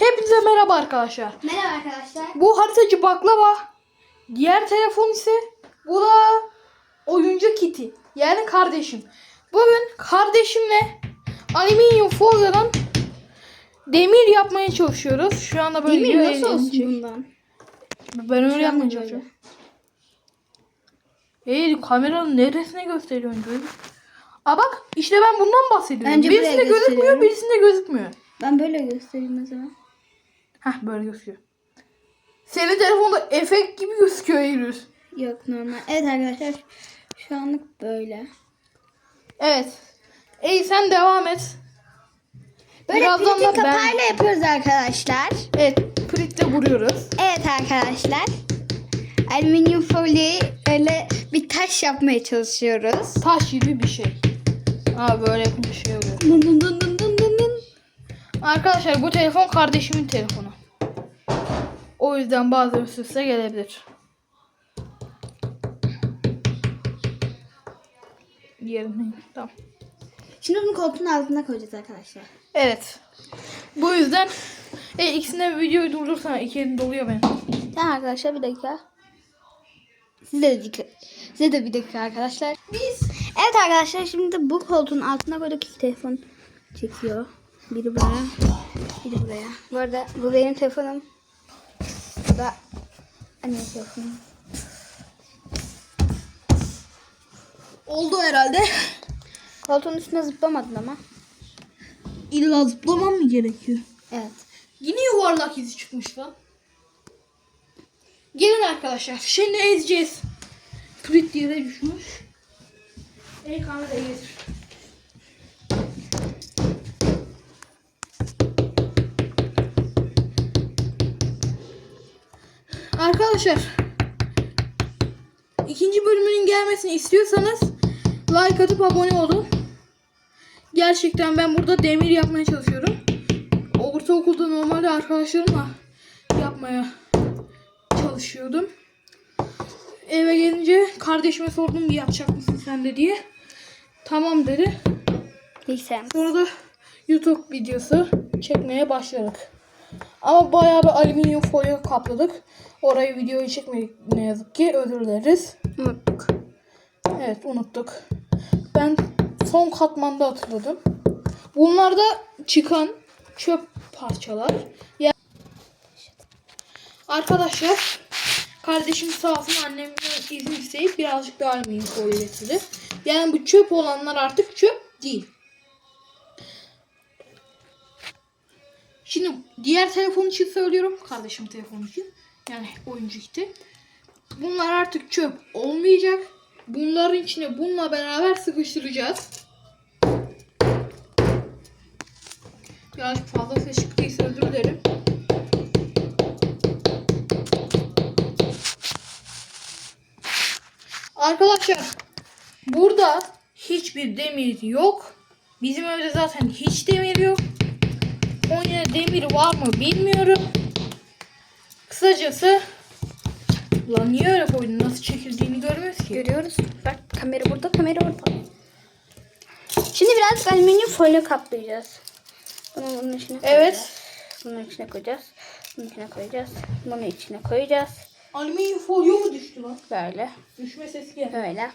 Hepinize merhaba arkadaşlar. Merhaba arkadaşlar. Bu haritacı baklava. Diğer telefon ise bu da oyuncu Kitty. Yani kardeşim. Bugün kardeşimle alüminyum folyodan demir yapmaya çalışıyoruz. Şu anda böyle Demir nasıl olsun bundan? Ben öyle yapmaya çalışıyorum. Hey kameranın neresine gösteriyorsun böyle? Aa bak işte ben bundan bahsediyorum. Bence birisinde gözükmüyor birisinde gözükmüyor. Ben böyle göstereyim o zaman. Heh böyle gözüküyor. Senin telefonda efekt gibi gözüküyor Eylül. Yok normal. Evet arkadaşlar. Şu anlık böyle. Evet. Ey sen devam et. Böyle Birazdan da ben- kapağıyla yapıyoruz arkadaşlar. Evet. Pritle vuruyoruz. Evet arkadaşlar. Alüminyum folyoyu öyle bir taş yapmaya çalışıyoruz. Taş gibi bir şey. Aa böyle yapınca şey oluyor. Dın dın dın dın dın dın dın. Arkadaşlar bu telefon kardeşimin telefonu. O yüzden bazı üst gelebilir. Yerine tamam. Şimdi bunu koltuğun altına koyacağız arkadaşlar. Evet. Bu yüzden e, ikisine videoyu durdursana. İki elim doluyor benim. Tamam arkadaşlar bir dakika. Size de, dakika. Size de bir dakika arkadaşlar. Biz. Evet arkadaşlar şimdi bu koltuğun altına koyduk iki telefon çekiyor. Biri buraya, biri buraya. Bu arada bu benim telefonum. Da annemin telefonu. Oldu herhalde. Koltuğun üstüne zıplamadın ama. İlla zıplamam mı gerekiyor? Evet. Yine yuvarlak izi çıkmış lan. Gelin arkadaşlar. Şimdi ezeceğiz. Prit yere düşmüş. El kamerayı getir. Arkadaşlar ikinci bölümünün gelmesini istiyorsanız like atıp abone olun. Gerçekten ben burada demir yapmaya çalışıyorum. Ortaokulda normalde arkadaşlarımla yapmaya çalışıyordum. Eve gelince kardeşime sordum bir yapacak mısın sen de diye. Tamam dedi. Bilgisayarım. Sonra da YouTube videosu çekmeye başladık. Ama bayağı bir alüminyum folyo kapladık. Orayı videoyu çekmedik ne yazık ki. Özür dileriz. Unuttuk. Evet unuttuk. Ben son katmanda hatırladım. Bunlar da çıkan çöp parçalar. Ya Arkadaşlar kardeşim sağ olsun annemden izin isteyip birazcık daha alüminyum folyo getirdi. Yani bu çöp olanlar artık çöp değil. Şimdi diğer telefon için söylüyorum. Kardeşim telefon için. Yani oyuncu gitti. Bunlar artık çöp olmayacak. Bunların içine bununla beraber sıkıştıracağız. Birazcık fazla ses çıktıysa özür dilerim. Arkadaşlar burada hiçbir demir yok. Bizim evde zaten hiç demir yok. Konya'da demir var mı bilmiyorum. Kısacası Lan niye öyle koydun? Nasıl çekildiğini görmüyoruz ki. Görüyoruz. Bak kamera burada, kamera burada. Şimdi biraz alüminyum folyo kaplayacağız. Bunu bunun içine koyacağız. Evet. Bunun içine koyacağız. Bunun içine koyacağız. Bunu içine koyacağız. Alüminyum folyo mu düştü lan? Böyle. Düşme sesi geldi. Böyle.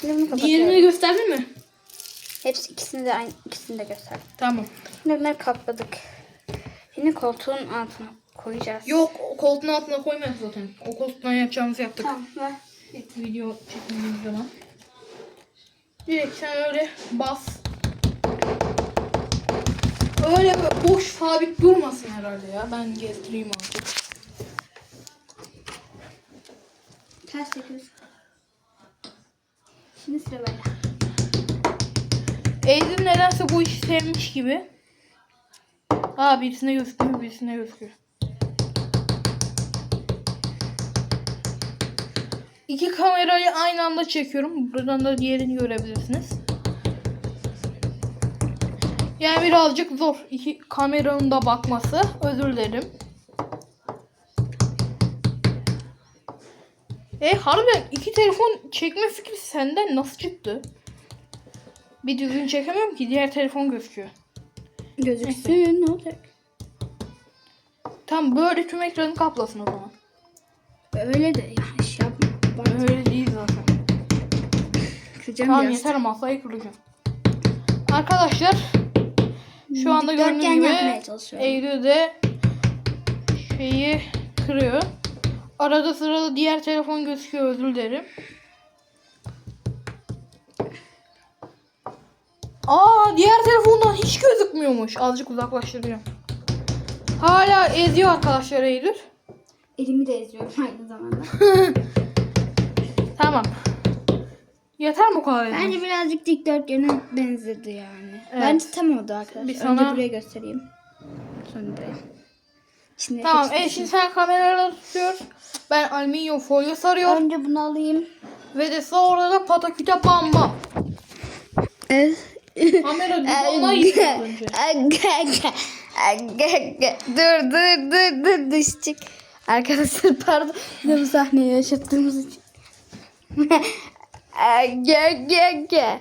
Şimdi bunu Diğerini kapatıyorum. gösterdin mi? Hepsi ikisini de aynı ikisini de göster. Tamam. Şimdi bunları kapladık. Şimdi koltuğun altına koyacağız. Yok o koltuğun altına koymayız zaten. O koltuktan yapacağımızı yaptık. Tamam ver. İlk video çekmediğimiz zaman. Direkt sen öyle bas. Öyle boş sabit durmasın herhalde ya. Ben gezdireyim artık. Ters çekiyoruz. Şimdi sıra böyle. Eylül nedense bu işi sevmiş gibi. Aa birisine gözüküyor, birisine gözüküyor. İki kamerayı aynı anda çekiyorum. Buradan da diğerini görebilirsiniz. Yani birazcık zor. İki kameranın da bakması. Özür dilerim. E harbiden iki telefon çekme fikri senden nasıl çıktı? Bir düzgün çekemiyorum ki diğer telefon gözüküyor. Gözüksün ne olacak? Tam böyle tüm ekranı kaplasın o zaman. Öyle de ya şey yapma. Bak, Öyle değil zaten. kıracağım Tamam biraz. yeter masayı kıracağım. Arkadaşlar şu anda gördüğünüz yapmaya gibi çalışıyorum. Eylül de şeyi kırıyor. Arada sırada diğer telefon gözüküyor özür dilerim. Aa diğer telefondan hiç gözükmüyormuş. Azıcık uzaklaştıracağım. Hala eziyor arkadaşlar Eylül. Elimi de eziyorum aynı zamanda. Tamam. Yeter mi bu kadar? Bence birazcık dikdörtgene benzedi yani. Evet. Bence tam oldu arkadaşlar. Bir Önce sana- buraya göstereyim. Sonra buraya. Şimdi Tamam e, şimdi sen kameraları tutuyor. Ben alüminyum folyo sarıyorum. Önce bunu alayım. Ve de sonra da pataküte bamba. Evet. Kamera düzgün yıkıyor önce. dur dur dur dur düşecek. Arkadaşlar pardon. Ne bu sahneyi yaşattığımız için. Ge ge ge.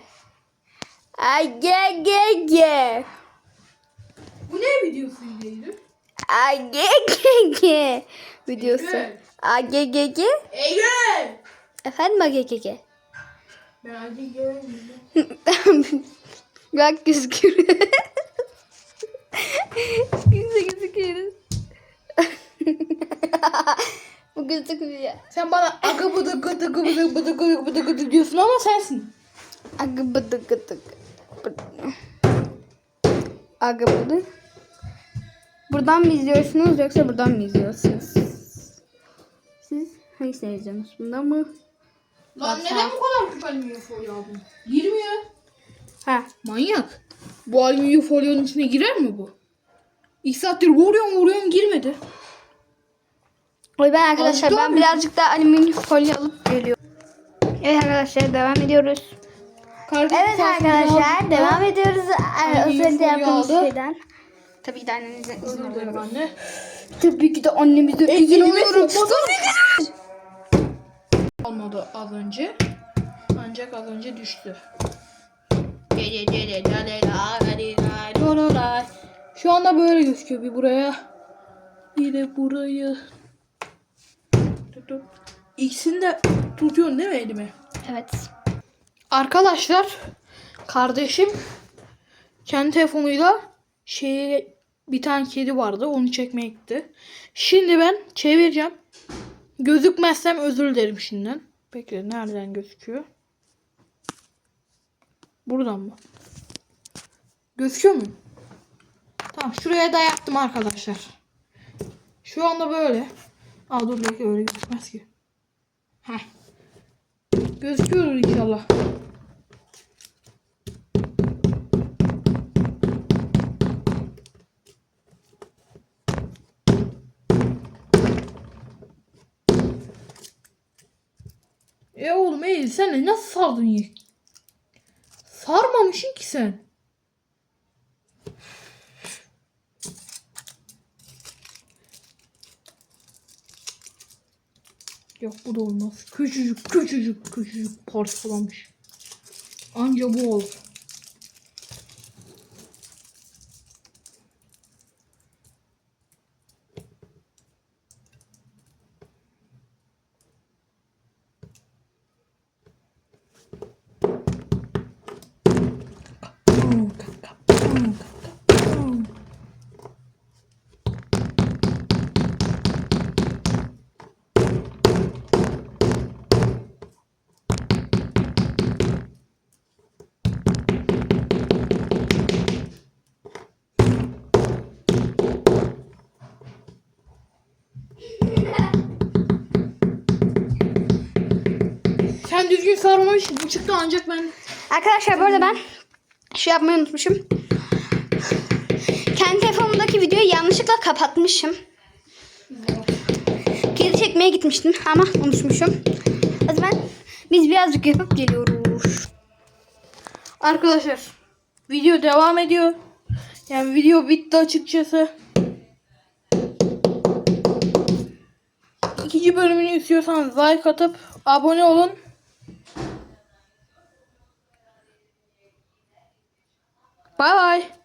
Ay ge ge ge. Bu ne videosu Eylül? Ay. Videosu. Ay. Eylül! Efendim ay ge ge ge. Ben göremiyorum. Bak gözüküyor. Kimse gözüküyoruz. Bu gözükmüyor. Sen bana agı bıdı gıdı gıdı gıdı gıdı gıdı gıdı gıdı diyorsun ama sensin. Agı bıdı gıdı. Agı bıdı. Buradan mı izliyorsunuz yoksa buradan mı izliyorsunuz? Siz hangisini izliyorsunuz? Bundan mı? Lan neden bu kadar küp alüminyum folyo aldın? Girmiyor. Ha. Manyak. Bu alüminyum folyonun içine girer mi bu? İlk saattir vuruyorum vuruyorum girmedi. Oy ben arkadaşlar Aldı ben mı? birazcık daha alüminyum folyo alıp geliyorum. Evet arkadaşlar devam ediyoruz. Kardeşim Evet arkadaşlar devam ediyoruz. Özellikle yaptığımız şeyden. Tabii ki de annemizden izin Özür dilerim alıyorum. anne. Tabii ki de annemizden izin Elimi alıyorum. Almadı az önce. Ancak az önce düştü. Şu anda böyle gözüküyor. Bir buraya. Bir de burayı. İkisini de tutuyorsun değil mi elime? Evet. Arkadaşlar kardeşim kendi telefonuyla şeye bir tane kedi vardı onu çekmeye gitti. Şimdi ben çevireceğim. Gözükmezsem özür dilerim şimdiden. Bekle nereden gözüküyor? Buradan mı? Gözüküyor mu? Tamam şuraya da yaptım arkadaşlar. Şu anda böyle. Aa dur bekle öyle gözükmez ki. Heh. Gözüküyor inşallah. E oğlum Eylül sen nasıl sardın ya? Sarmamışsın ki sen. Yok bu da olmaz. Küçücük küçücük küçücük parçalamış. Anca bu olur. Sen düzgün sarmamış bu çıktı ancak ben Arkadaşlar bu ben şu yapmayı unutmuşum. Kendi telefonumdaki videoyu yanlışlıkla kapatmışım. Kedi çekmeye gitmiştim ama unutmuşum. O zaman biz birazcık yapıp geliyoruz. Arkadaşlar video devam ediyor. Yani video bitti açıkçası. İkinci bölümünü istiyorsanız like atıp abone olun. Bye, bye.